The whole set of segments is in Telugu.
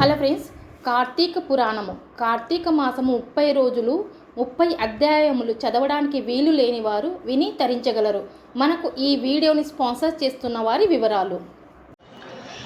హలో ఫ్రెండ్స్ కార్తీక పురాణము. కార్తీక మాసము ముప్పై రోజులు ముప్పై అధ్యాయములు చదవడానికి వీలు లేని వారు విని తరించగలరు. మనకు ఈ వీడియోని స్పాన్సర్ చేస్తున్న వారి వివరాలు.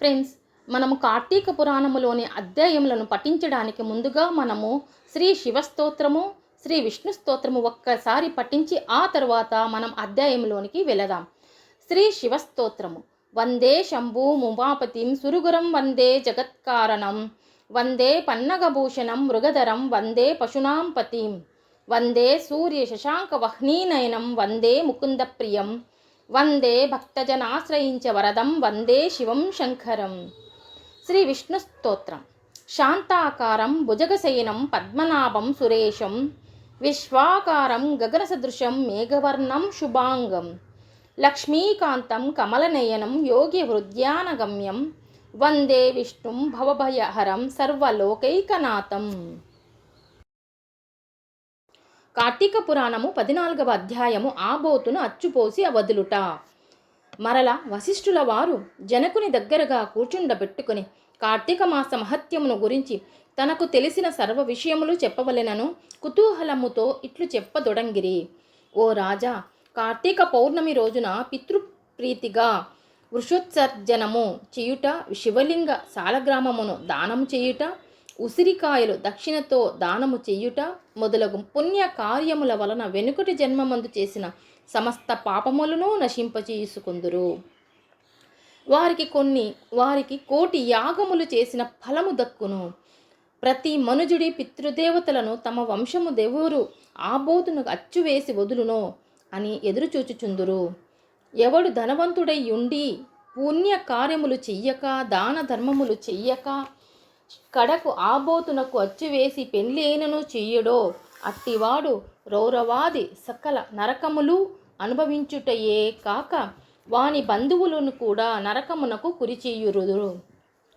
ఫ్రెండ్స్ మనము కార్తీక పురాణములోని అధ్యాయములను పఠించడానికి ముందుగా మనము శ్రీ శివస్తోత్రము శ్రీ విష్ణు స్తోత్రము ఒక్కసారి పఠించి ఆ తరువాత మనం అధ్యాయంలోనికి వెళదాం. శ్రీ శివస్తోత్రము వందే శంభు ముమాపతిం సురుగురం వందే జగత్కారణం. వందే పన్నగభూషణం మృగధరం వందే పశునాం పతిం వందే సూర్య శశాంక వహ్నీనయనం వందే ముకుందప్రియం. వందే భక్తజనాశ్రయించ వరదం వందే శివం శంకరం. శ్రీ విష్ణు స్తోత్రం. శాంతాకారం భుజగశయనం పద్మనాభం సురేశం విశ్వాకారం గగనసదృశం మేఘవర్ణం శుభాంగం లక్ష్మీకాంతం కమలనయనం యోగి హృద్యానగమ్యం వందే విష్ణుం భవభయహరం సర్వలోకైకనాథం. కార్తీక పురాణము పద్నాలుగవ అధ్యాయము ఆబోతును అచ్చుపోసి వదులుట మరల వశిష్ఠుల వారు జనకుని దగ్గరగా కూర్చుండబెట్టుకుని కార్తీక మాస మహత్యమును గురించి తనకు తెలిసిన సర్వ విషయములు చెప్పవలెనను కుతూహలముతో ఇట్లు చెప్పదొడంగిరి. ఓ రాజా కార్తీక పౌర్ణమి రోజున పితృప్రీతిగా వృషోత్సర్జనము చేయుట శివలింగ సాలగ్రామమును దానము చేయుట ఉసిరికాయలు దక్షిణతో దానము చెయ్యుట మొదలగు పుణ్య కార్యముల వలన వెనుకటి జన్మమందు చేసిన సమస్త పాపములను నశింపచేసుకుందురు వారికి కొన్ని వారికి కోటి యాగములు చేసిన ఫలము దక్కును. ప్రతి మనుజుడి పితృదేవతలను తమ వంశము దేవురు ఆబోతును అచ్చువేసి వదులునో అని ఎదురుచూచుచుందురు. ఎవడు ధనవంతుడై ఉండి పుణ్య కార్యములు చెయ్యక దాన ధర్మములు చెయ్యక కడకు ఆబోతునకు అచ్చువేసి పెళ్ళేనను చెయ్యడో. అట్టివాడు రౌరవాది సకల నరకములు అనుభవించుటయే కాక వాని బంధువులను కూడా నరకమునకు కురిచేయురుదురు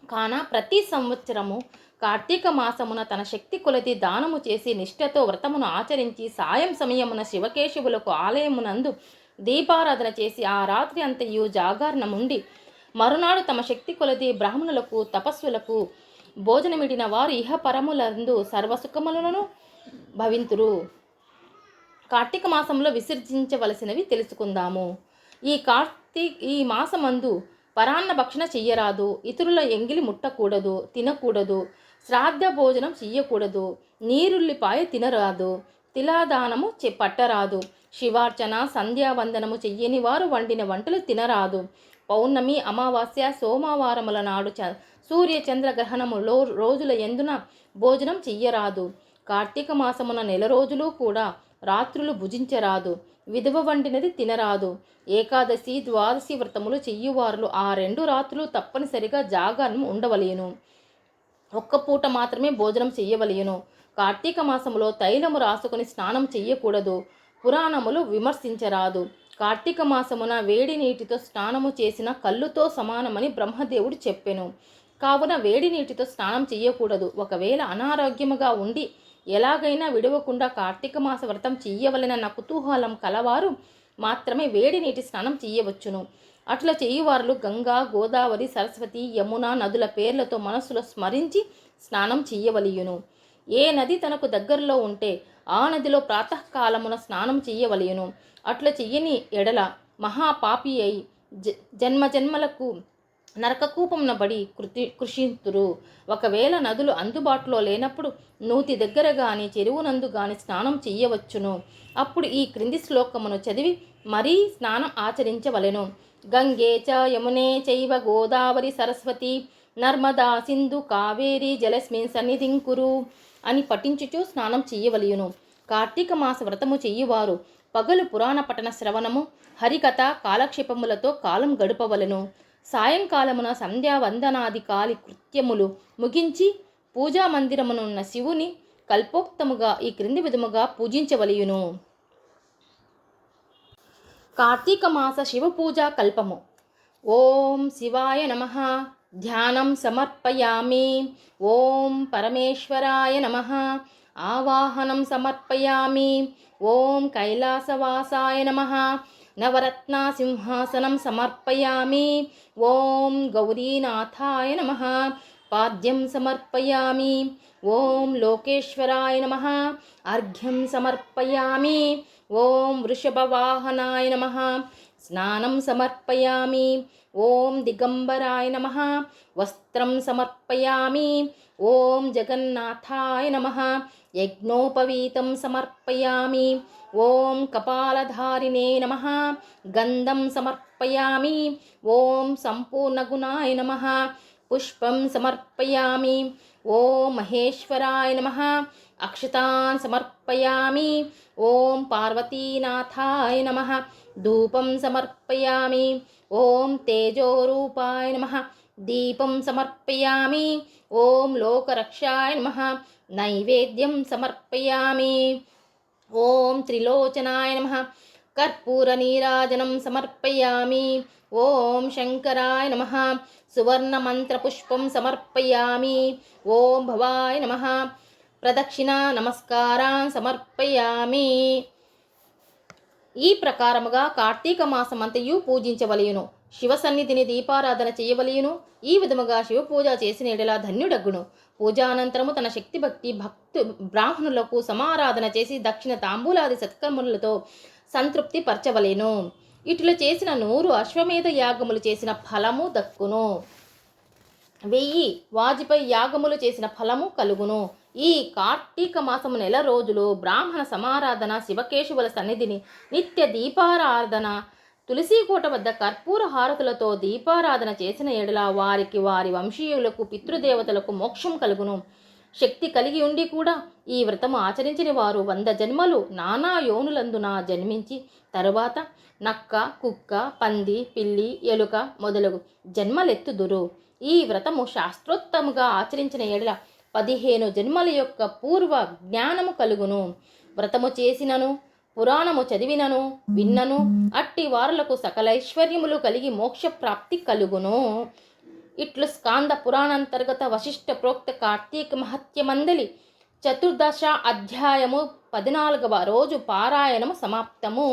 కాన ప్రతి సంవత్సరము కార్తీక మాసమున తన శక్తి కొలది దానము చేసి నిష్ఠతో వ్రతమును ఆచరించి సాయం సమయమున శివకేశవులకు ఆలయమునందు దీపారాధన చేసి ఆ రాత్రి అంతయు జాగరణముండి మరునాడు తమ శక్తి కొలది బ్రాహ్మణులకు తపస్సులకు భోజనమిడిన వారు ఇహ పరములందు సర్వసుఖములను భవింతురు. కార్తీక మాసంలో విసర్జించవలసినవి తెలుసుకుందాము. ఈ కార్తీ ఈ మాసమందు పరాన్న భక్షణ చెయ్యరాదు. ఇతరుల ఎంగిలి ముట్టకూడదు తినకూడదు. శ్రాద్ధ భోజనం చెయ్యకూడదు. నీరుల్లిపాయ తినరాదు. తిలాదానము చె పట్టరాదు. శివార్చన సంధ్యావందనము చెయ్యని వారు వండిన వంటలు తినరాదు. పౌర్ణమి అమావాస్య సోమవారముల నాడు చ సూర్య చంద్ర గ్రహణములో రోజుల ఎందున భోజనం చెయ్యరాదు. కార్తీక మాసమున నెల రోజులు కూడా రాత్రులు భుజించరాదు. విధవ వండినది తినరాదు. ఏకాదశి ద్వాదశి వ్రతములు చెయ్యువారులు. ఆ రెండు రాత్రులు తప్పనిసరిగా జాగారం ఉండవలేను. ఒక్క పూట మాత్రమే భోజనం చెయ్యవలేను. కార్తీక మాసములో తైలము రాసుకుని స్నానం చెయ్యకూడదు. పురాణములు విమర్శించరాదు. కార్తీక మాసమున వేడి నీటితో స్నానము చేసిన కళ్ళుతో సమానమని బ్రహ్మదేవుడు చెప్పెను. కావున వేడి నీటితో స్నానం చెయ్యకూడదు. ఒకవేళ అనారోగ్యముగా ఉండి ఎలాగైనా విడవకుండా కార్తీక మాస వ్రతం చెయ్యవలెనన్న కుతూహలం కలవారు మాత్రమే వేడి నీటి స్నానం చెయ్యవచ్చును. అట్లా చేయువారులు గంగా గోదావరి సరస్వతి యమున నదుల పేర్లతో మనస్సులో స్మరించి స్నానం చెయ్యవలియును. ఏ నది తనకు దగ్గరలో ఉంటే ఆ నదిలో ప్రాతకాలమున స్నానం చెయ్యవలయను అట్లా చెయ్యని ఎడల మహాపాపి అయి జ జన్మ జన్మలకు బడి కృతి కృషింతురు. ఒకవేళ నదులు అందుబాటులో లేనప్పుడు నూతి దగ్గర గాని చెరువునందు గాని స్నానం చెయ్యవచ్చును. అప్పుడు ఈ క్రింది శ్లోకమును చదివి మరీ స్నానం ఆచరించవలెను. గంగే చ యమునే చైవ గోదావరి సరస్వతి నర్మదా సింధు కావేరి జలస్మిన్ సన్నిధింకురు. అని పఠించుచూ స్నానం చెయ్యవలయును. కార్తీక మాస వ్రతము చెయ్యువారు పగలు పురాణ పఠన శ్రవణము హరికథ కాలక్షేపములతో కాలం గడపవలెను. సాయంకాలమున సంధ్యావందనాది కాలి కృత్యములు ముగించి పూజా మందిరమునున్న శివుని కల్పోక్తముగా ఈ క్రింది విధముగా పూజించవలయును. కార్తీక మాస శివ పూజా కల్పము. ఓం శివాయ నమ. ధ్యానం సమర్పయామి. ఓం పరమేశ్వరాయ నమ. ఆవాహనం సమర్పయామి. ఓం కైలాసవాసాయ నమ. నవరత్నసింహాసనం సమర్పయామి. ఓం గౌరీనాథాయ నమ. పాద్యం సమర్పయామి. ఓం లోకేశ్వరాయ నమ. అర్ఘ్యం సమర్పయామి. ఓం వృషభవాహనాయ నమ. స్నానం సమర్పయామి. ఓం దిగంబరాయ నమ. వస్త్రం సమర్పయామి. ఓం జగన్నాథాయ నమ. యజ్ఞోపవీతం సమర్పయామి. ఓం కపాలధారిణే నమ. గంధం సమర్పయామి. ఓం సంపూర్ణగుణాయ నమ. పుష్పం సమర్పయామి. ఓం మహేశ్వరాయ నమ. అక్షతాన్ సమర్పయామి. ఓం పార్వతీనాథాయ నమ. ధూపం సమర్పయామి ఓం తేజోరూపాయ నమ దీపం సమర్పయామి ఓం లోకరక్షాయ నమ నైవేద్యం సమర్పయామి ఓం త్రిలోచనాయ నమ కర్పూరనీరాజనం సమర్పయామి ఓం శంకరాయ నమ సువర్ణమంత్రపుష్పం సమర్పయామి ఓం భవాయ నమ ప్రదక్షిణ నమస్కారాన్ సమర్పయామి ఈ ప్రకారముగా కార్తీక మాసమంతయు పూజించవలయును. శివ సన్నిధిని దీపారాధన చేయవలయును. ఈ విధముగా శివ పూజ చేసిన ఎడలా ధన్యుడగ్గును. పూజానంతరము తన శక్తి భక్తి భక్తు బ్రాహ్మణులకు సమారాధన చేసి దక్షిణ తాంబూలాది సత్కర్ములతో సంతృప్తి పరచవలేను. ఇట్లు చేసిన నూరు అశ్వమేధ యాగములు చేసిన ఫలము దక్కును. వెయ్యి వాజిపై యాగములు చేసిన ఫలము కలుగును. ఈ కార్తీక మాసము నెల రోజులు బ్రాహ్మణ సమారాధన శివకేశవుల సన్నిధిని నిత్య దీపారాధన తులసీకోట వద్ద కర్పూర హారతులతో దీపారాధన చేసిన ఎడల వారికి వారి వంశీయులకు పితృదేవతలకు మోక్షం కలుగును. శక్తి కలిగి ఉండి కూడా ఈ వ్రతము ఆచరించిన వారు వంద జన్మలు నానా యోనులందున జన్మించి తరువాత నక్క కుక్క పంది పిల్లి ఎలుక మొదలగు జన్మలెత్తుదురు. ఈ వ్రతము శాస్త్రోత్తముగా ఆచరించిన ఎడల పదిహేను జన్మల యొక్క పూర్వ జ్ఞానము కలుగును. వ్రతము చేసినను పురాణము చదివినను విన్నను అట్టి వారులకు సకలైశ్వర్యములు కలిగి మోక్ష ప్రాప్తి కలుగును. ఇట్లు స్కాంద పురాణాంతర్గత వశిష్ఠ ప్రోక్త కార్తీక మహత్యమందలి చతుర్దశ అధ్యాయము పద్నాలుగవ రోజు పారాయణము సమాప్తము.